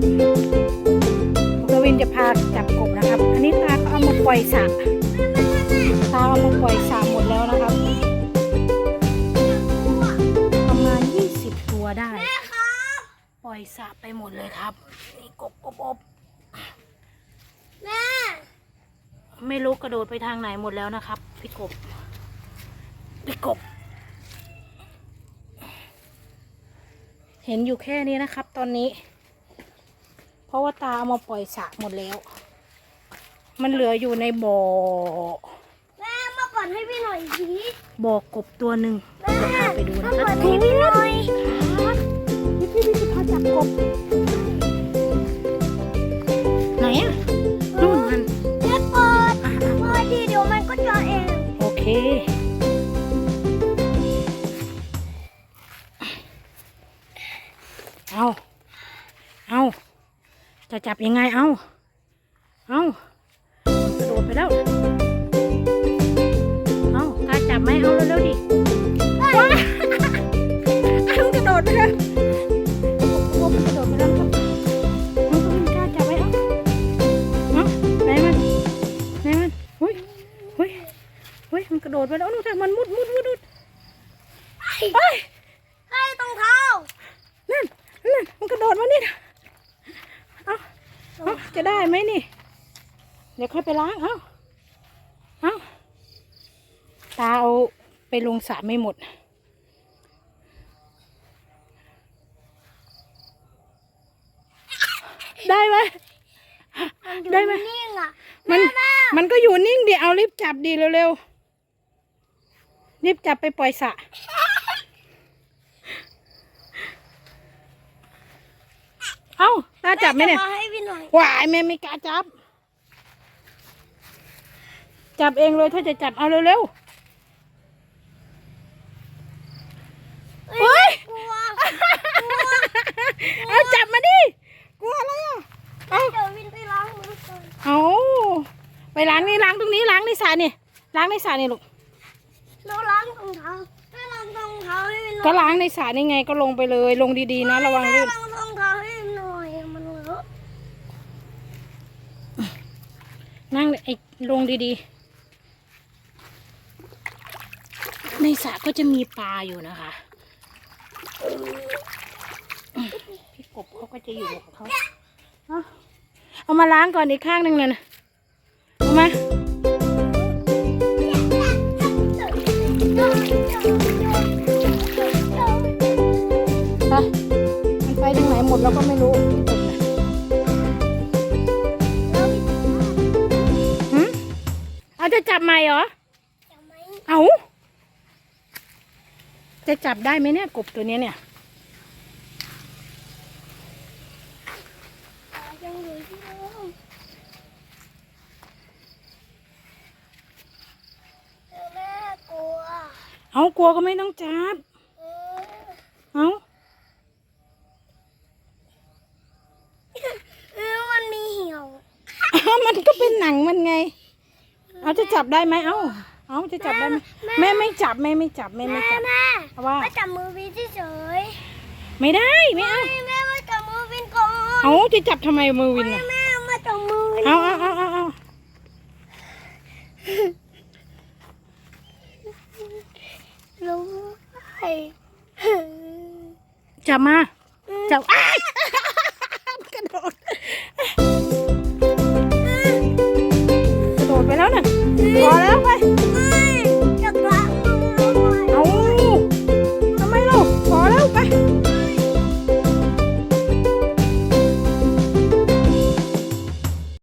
ครับกวินจะพาจับกบนะครับ อันนี้ตาก็เอามาปล่อยสระตาเอามาปล่อยสระหมดแล้วนะครับ ประมาณ 20 ตัวได้ ปล่อยสระไปหมดเลยครับ นี่กบกบอบแม่ไม่รู้กระโดดไปทางไหนหมดแล้วนะครับ พี่กบ พี่กบ เห็นอยู่แค่นี้นะครับ ตอนนี้ เพราะว่าตาเอามาปล่อยสระหมดแล้ว มันเหลืออยู่ในบ่อ แม่มาก่อนให้พี่หน่อยสิบ่อกบตัวหนึ่งแม่เดี๋ยวพาไปดูมานะคก่รัอบนให้พี่หน่อยพี่พี่พี่จะพาจับกบไหนอะนู่นมันแม่เปิดอะเปิดดีเดี๋ยวมันก็เจอเอง โอเค เอาเอา จะจับยังไง เอาเอากระโดดไปแล้ว เอากล้าจับไหมเอาเร็วๆดิว้าเอากระโดดไปแล้วโอ้โหมันกระโดดไปแล้วครับเอาก็มันกล้าจับไหมเอาเอาไหนมันไหนมันอุ้ยอุ้ยเฮ้ยมันกระโดดไปแล้วนู่นแต่มันมุดมุดมุดมุดไป ใกล้ตรงเท้า นั่นนั่นมันกระโดดมานี่นะเอาเอาจะ ได้ไหมนี่ เดี๋ยวค่อยไปล้าง เอาเอาตาเอาไปลงสระไม่หมด ได้ไหมมันอยู่ได้ไหม นิ่งอะมัน มันก็อยู่นิ่งดิ เอารีบจับดีเร็วๆ รีบจับไปปล่อยสระ เอ้าตาจับไหมเนี่ยแจะมาให้พี่หน่อยหวายแม่ไม่กล้าจับ จับเองเลยถ้าจะจับเอาเร็วๆเฮ้ยกลัว เอาจับมาดิกลัวอะไรอะเอาเดี๋ยววินไปล้างมือก่อนเอาไปล้างนี่ล้างตรงนี้ล้างในสระนี่ล้างในสระนี่ลูกเราล้างรองเท้าแม่ล้างรองเท้าให้วินหน่อยก็ล้างในสระนี่ไงก็ลงไปเลย ลงดีๆนะ ระวังแม่ลื่น ล้างรองเท้าให้วินหน่อยมันเลอะ นั่งไอ้ลงดีๆ ในสระก็จะมีปลาอยู่นะคะเออพี่กบเขาก็จะอยู่ของเขาเอาเอามาล้างก่อนอีกข้างหนึ่งเลยนะเอามาไปมันไปทางไหนหมดแล้วก็ไม่รู้ จะจับใหม่เหรอเอา จะจับได้ไหมเนี่ยกบตัวเนี้ยเนี่ย ยังอยู่ที่เดิมแม่กลัวเอากลัวก็ไม่ต้องจับ เออเอาเออมันมีเหี่ยว เอามันก็เป็นหนังมันไง เอาจะจับได้ไหมเอาเอาจะจับได้ไหมแม่ไม่จับแม่ไม่จับแม่แม่ไม่จับแม่เพราะว่ามาจับมือวินเฉยไม่ได้ไม่เอาๆแม่มาจับมือวินก่อนเอาจะจับทำไมมือวินอะแม่มาจับมือวินเอาเอาเอาเอาเอารู้ไอ้จับมาจับอ้าย করা হয়।